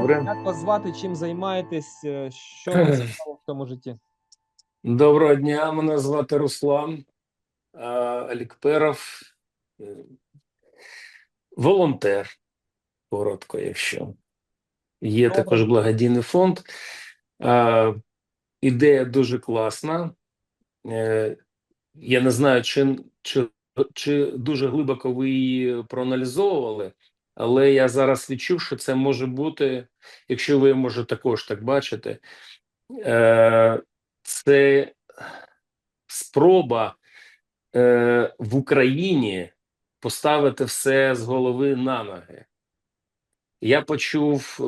Добре. Як вас звати, чим займаєтесь, е, що вам цікаво в цьому житті? Доброго дня, мене звати Руслан Алікперов, е, волонтер, коротко, якщо. Є Добре. також благодійний фонд. А, ідея дуже класна. Е, я не знаю, чи, чи, чи дуже глибоко ви її проаналізовували, але я зараз відчув, що це може бути, якщо ви може також так бачите, е, це спроба е, в Україні поставити все з голови на ноги. Я почув е,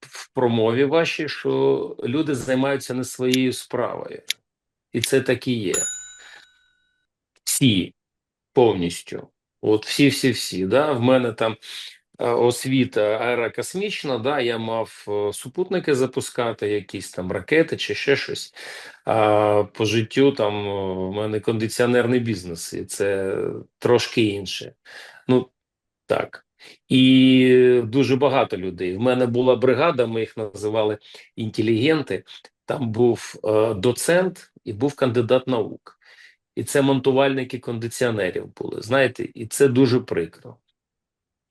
в промові вашій, що люди займаються не своєю справою. І це так і є. Всі повністю. От всі-всі-всі. Да? В мене там е, освіта аерокосмічна, да? я мав е, супутники запускати, якісь там ракети чи ще щось. А по життю там е, в мене кондиціонерний бізнес, і це трошки інше. Ну, так. І дуже багато людей. В мене була бригада, ми їх називали інтелігенти. Там був доцент і був кандидат наук. І це монтувальники кондиціонерів були. Знаєте, і це дуже прикро.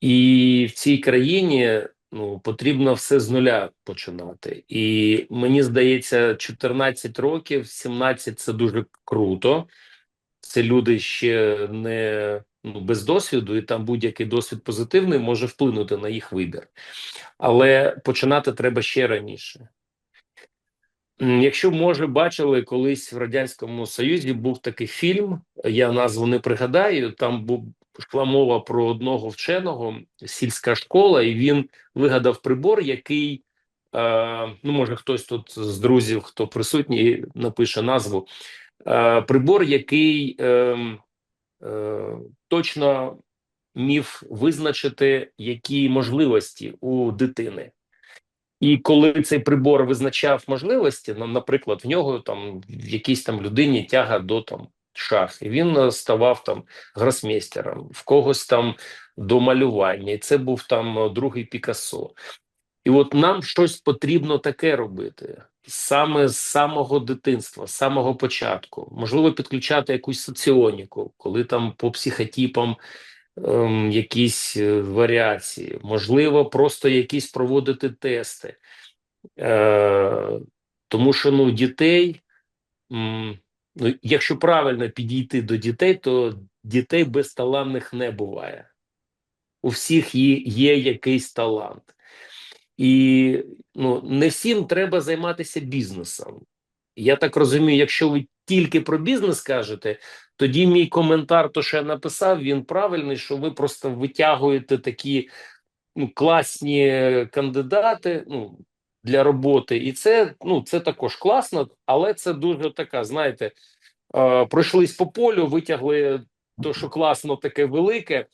І в цій країні ну, потрібно все з нуля починати. І мені здається, 14 років, 17 це дуже круто. Це люди ще не ну, без досвіду, і там будь-який досвід позитивний може вплинути на їх вибір. Але починати треба ще раніше. Якщо може бачили колись в радянському союзі був такий фільм, я назву не пригадаю. Там був йшла мова про одного вченого, сільська школа, і він вигадав прибор, який е, ну може хтось тут з друзів, хто присутній, напише назву. Е, прибор, який е, е, точно міг визначити, які можливості у дитини. І коли цей прибор визначав можливості, ну, наприклад, в нього там в якійсь там людині тяга до там шах, і він е, ставав там гросмейстером, в когось там до малювання, і це був там е, другий Пікассо. І от нам щось потрібно таке робити саме з самого дитинства, з самого початку. Можливо, підключати якусь соціоніку, коли там по психотипам ем, якісь е, варіації, можливо, просто якісь проводити тести. Е, тому що ну, дітей, м, ну, якщо правильно підійти до дітей, то дітей безталанних не буває. У всіх є, є якийсь талант. І ну, не всім треба займатися бізнесом. Я так розумію, якщо ви тільки про бізнес кажете, тоді мій коментар, то що я написав, він правильний, що ви просто витягуєте такі ну, класні кандидати ну, для роботи. І це ну, це також класно, але це дуже така, знаєте, е, пройшлись по полю, витягли то, що класно, таке велике.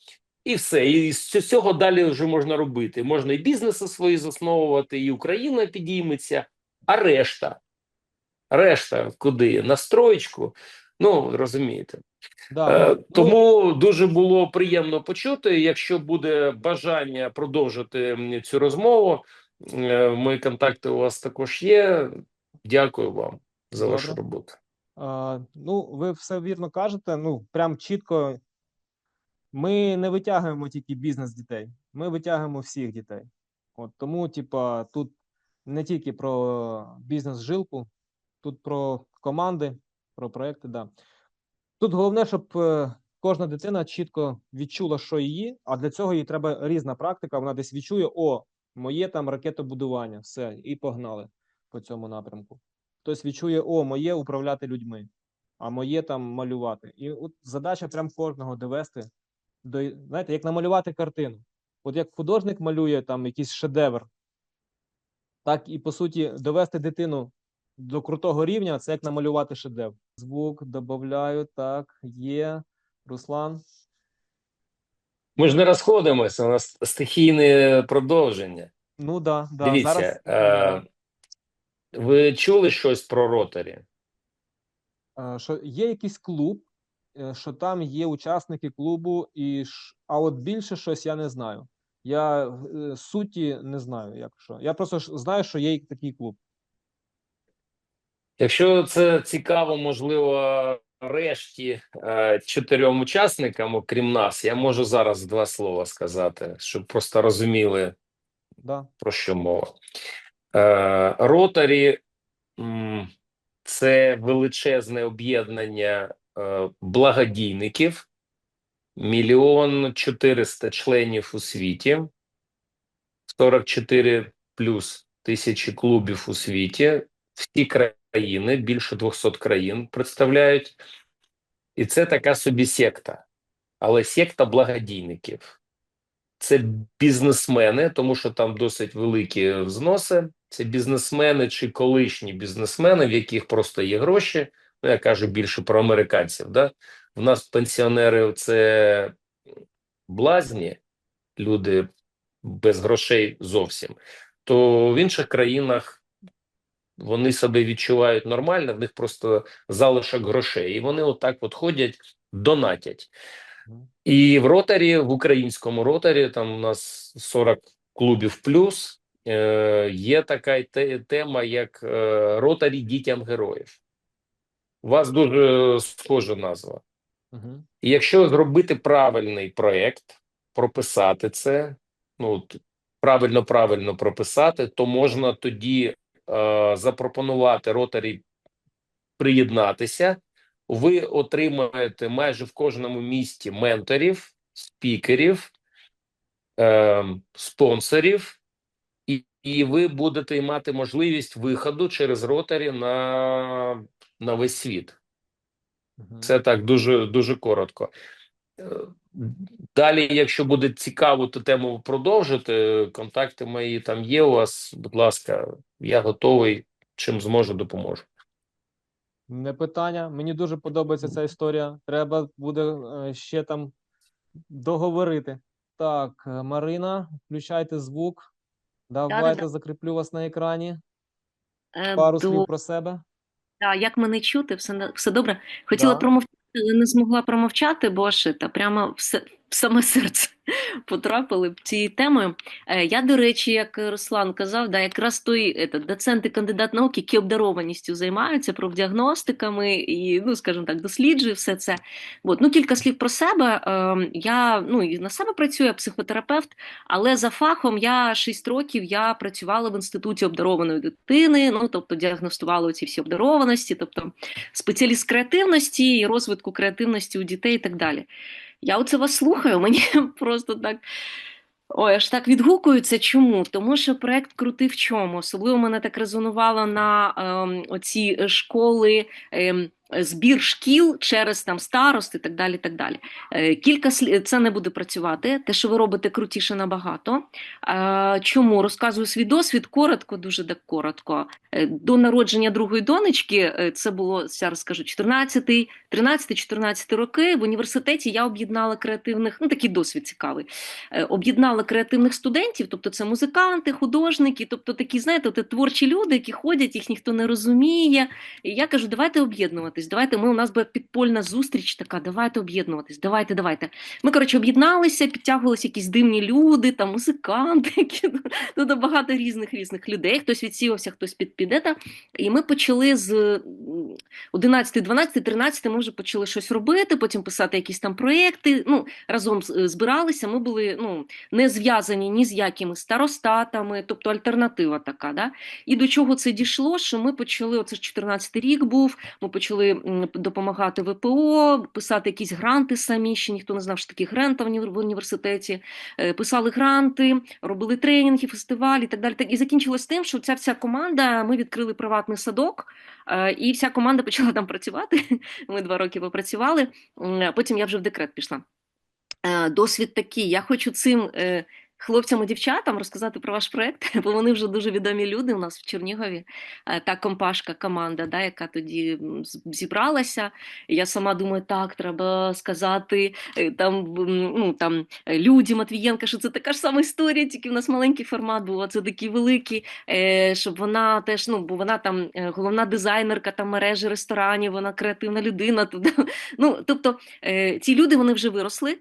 І все, і з цього далі вже можна робити. Можна і бізнеси свої засновувати, і Україна підійметься, а решта, решта куди? На строєчку. Ну розумієте. Да, Е, ну, тому дуже було приємно почути. Якщо буде бажання продовжити цю розмову, е, мої контакти у вас також є. Дякую вам за вашу роботу. а, ну, ви все вірно кажете. Ну, прям чітко. Ми не витягуємо тільки бізнес дітей, ми витягуємо всіх дітей. От тому, типа, тут не тільки про бізнес-жилку, тут про команди, про проекти. Да. Тут головне, щоб е, кожна дитина чітко відчула, що її, а для цього їй треба різна практика. Вона десь відчує: о, моє там ракетобудування, все, і погнали по цьому напрямку. Хтось відчує, о, моє управляти людьми, а моє там малювати. І от задача прям кожного довести до, знаєте, як намалювати картину. От як художник малює там якийсь шедевр, так і по суті довести дитину до крутого рівня це як намалювати шедевр. Звук додаю, так, є. Руслан. Ми ж не розходимося, у нас стихійне продовження. Ну да, да. Дивіться, Зараз е, ви чули щось про ротарі? е, що є якийсь клуб, е, що там є учасники клубу, і ш- а от більше щось я не знаю. Я е, суті не знаю, як що. Я просто знаю, що є такий клуб. Якщо це цікаво, можливо, решті е, чотирьом учасникам, окрім нас, я можу зараз два слова сказати, щоб просто розуміли, Да. про що мова. Е, Ротарі це величезне об'єднання е, благодійників, мільйон чотириста членів у світі, 44 плюс тисячі клубів у світі, всі країни, більше 200 країн представляють. І це така собі секта, але секта благодійників. Це бізнесмени, тому що там досить великі взноси. Це бізнесмени чи колишні бізнесмени, в яких просто є гроші. Ну, я кажу більше про американців. Да? В нас пенсіонери це блазні, люди без грошей зовсім. То в інших країнах вони себе відчувають нормально, в них просто залишок грошей. І вони отак от ходять, донатять. І в ротарі, в українському ротарі, там у нас 40 клубів плюс. Е, є така тема, як е, ротарі дітям героїв. У вас дуже схожа назва. Угу. І якщо зробити правильний проєкт, прописати це, ну правильно правильно прописати, то можна тоді запропонувати ротарі приєднатися. Ви отримаєте майже в кожному місті менторів, спікерів, е, спонсорів, і, і ви будете мати можливість виходу через ротарі на, на весь світ. Це так дуже дуже коротко. Далі, якщо буде цікаво ту тему продовжити, контакти мої там є у вас. Будь ласка, я готовий. Чим зможу, допоможу. Не питання. Мені дуже подобається ця історія. Треба буде е, ще там договорити. Так, е, Марина, включайте звук. Давайте Да-да-да. закріплю вас на екрані. Е, Пару до- слів про себе. Да, як мене чути, все, все добре. Хотіла Да. промовчати, але не змогла промовчати, бо та прямо все, в саме серце потрапили цією темою. Е, Я, до речі, як Руслан казав, да, якраз той ето, доцент і кандидат наук, які обдарованістю займаються профдіагностиками і, ну, скажімо так, досліджує все це. От. Ну, кілька слів про себе. Е, Я ну, і на себе працюю, я психотерапевт, але за фахом я 6 років я працювала в інституті обдарованої дитини, ну тобто діагностувала ці всі обдарованості, тобто спеціаліст креативності і розвитку креативності у дітей і так далі. Я оце вас слухаю, мені просто так. Ой, аж так відгукується. Чому? Тому що проект крутий в чому. Особливо мене так резонувало на ем, оці школи, ем, збір шкіл через там старост і так далі. так далі. Е, кілька слів це не буде працювати. Те, що ви робите, крутіше набагато. Е, чому розказую свій досвід? Коротко, дуже так коротко. Е, До народження другої донечки це було зараз скажу 14 13-14 роки. В університеті я об'єднала креативних, ну такий досвід цікавий. Об'єднала креативних студентів, тобто це музиканти, художники, тобто такі, знаєте, творчі люди, які ходять, їх ніхто не розуміє. І я кажу, давайте об'єднуватись. Давайте ми у нас буде підпольна зустріч така. Давайте об'єднуватись. Давайте, давайте. Ми коротше об'єдналися, підтягувалися якісь дивні люди, там музиканти, які ну, багато різних різних людей. Хтось відсівався, хтось під підета. І ми почали з 11, 12, 13 ми вже почали щось робити, потім писати якісь там проєкти. Ну, разом збиралися. Ми були ну, не зв'язані ні з якими старостатами, тобто альтернатива така. Да? І до чого це дійшло? Що ми почали, оце ж 14 рік був, ми почали м, допомагати ВПО, писати якісь гранти самі, ще ніхто не знав, що такі гранти в університеті. Е, Писали гранти, робили тренінги, фестивалі і так далі. І закінчилось тим, що ця вся команда, ми відкрили приватний садок, е, і вся команда почала там працювати. Ми два роки попрацювали. Потім я вже в декрет пішла. Е, Досвід такий. Я хочу цим хлопцям і дівчатам розказати про ваш проект, бо вони вже дуже відомі люди у нас в Чернігові. Та компашка, команда, да, яка тоді зібралася. Я сама думаю, так, треба сказати е, там, ну, там е, Люді Матвієнка, що це така ж сама історія, тільки в нас маленький формат був, а це такий великий, е, щоб вона теж, ну, бо вона там головна дизайнерка там мережі ресторанів, вона креативна людина. Ну, тобто ці люди вони вже виросли.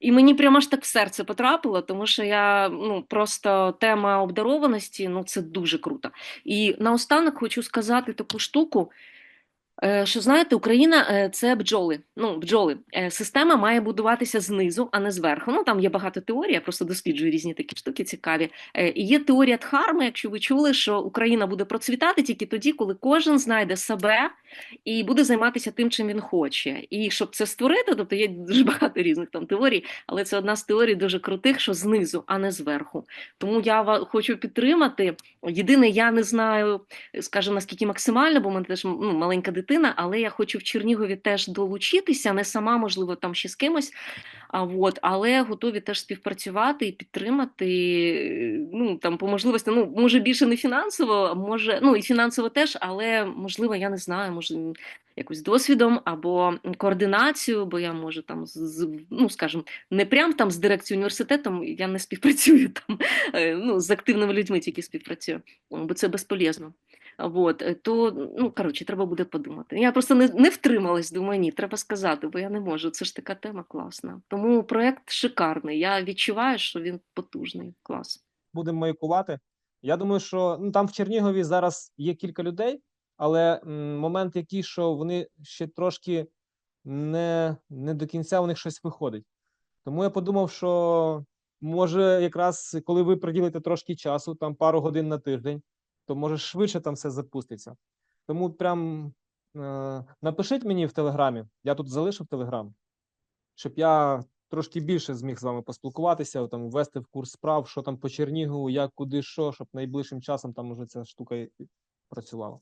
І мені прямо аж так в серце потрапило, тому що я ну просто тема обдарованості ну це дуже круто. І наостанок хочу сказати таку штуку. Е, Що знаєте, Україна е, це бджоли. Ну, бджоли. Е, Система має будуватися знизу, а не зверху. Ну там є багато теорій, я просто досліджую різні такі штуки цікаві. І є теорія Дхарми, якщо ви чули, що Україна буде процвітати тільки тоді, коли кожен знайде себе і буде займатися тим, чим він хоче. І щоб це створити, тобто є дуже багато різних там теорій, але це одна з теорій дуже крутих, що знизу, а не зверху. Тому я хочу підтримати. Єдине, я не знаю, скажімо, наскільки максимально, бо мене теж ну, маленька дитина, але я хочу в Чернігові теж долучитися, не сама, можливо, там ще з кимось. А от, але готові теж співпрацювати і підтримати. Ну там по можливості, ну може більше не фінансово, може, ну і фінансово теж, але можливо, я не знаю, може якось досвідом або координацію, бо я можу там з, з ну скажімо, не прям там з дирекцією університетом, я не співпрацюю там е, ну, з активними людьми, тільки співпрацюю, бо це безполезно. Вот, е, то ну коротше, треба буде подумати. Я просто не, не втрималась, думаю, ні, треба сказати, бо я не можу. Це ж така тема класна. Тому проект шикарний. Я відчуваю, що він потужний. Клас. будемо маякувати. Я думаю, що ну там в Чернігові зараз є кілька людей, але м, момент який, що вони ще трошки не, не до кінця у них щось виходить. Тому я подумав, що може, якраз коли ви приділите трошки часу, там пару годин на тиждень, то може швидше там все запуститься. Тому прям е, напишіть мені в Телеграмі, я тут залишив Телеграм, щоб я трошки більше зміг з вами поспілкуватися, там ввести в курс справ, що там по Чернігову, як, куди, що, щоб найближчим часом там уже ця штука працювала.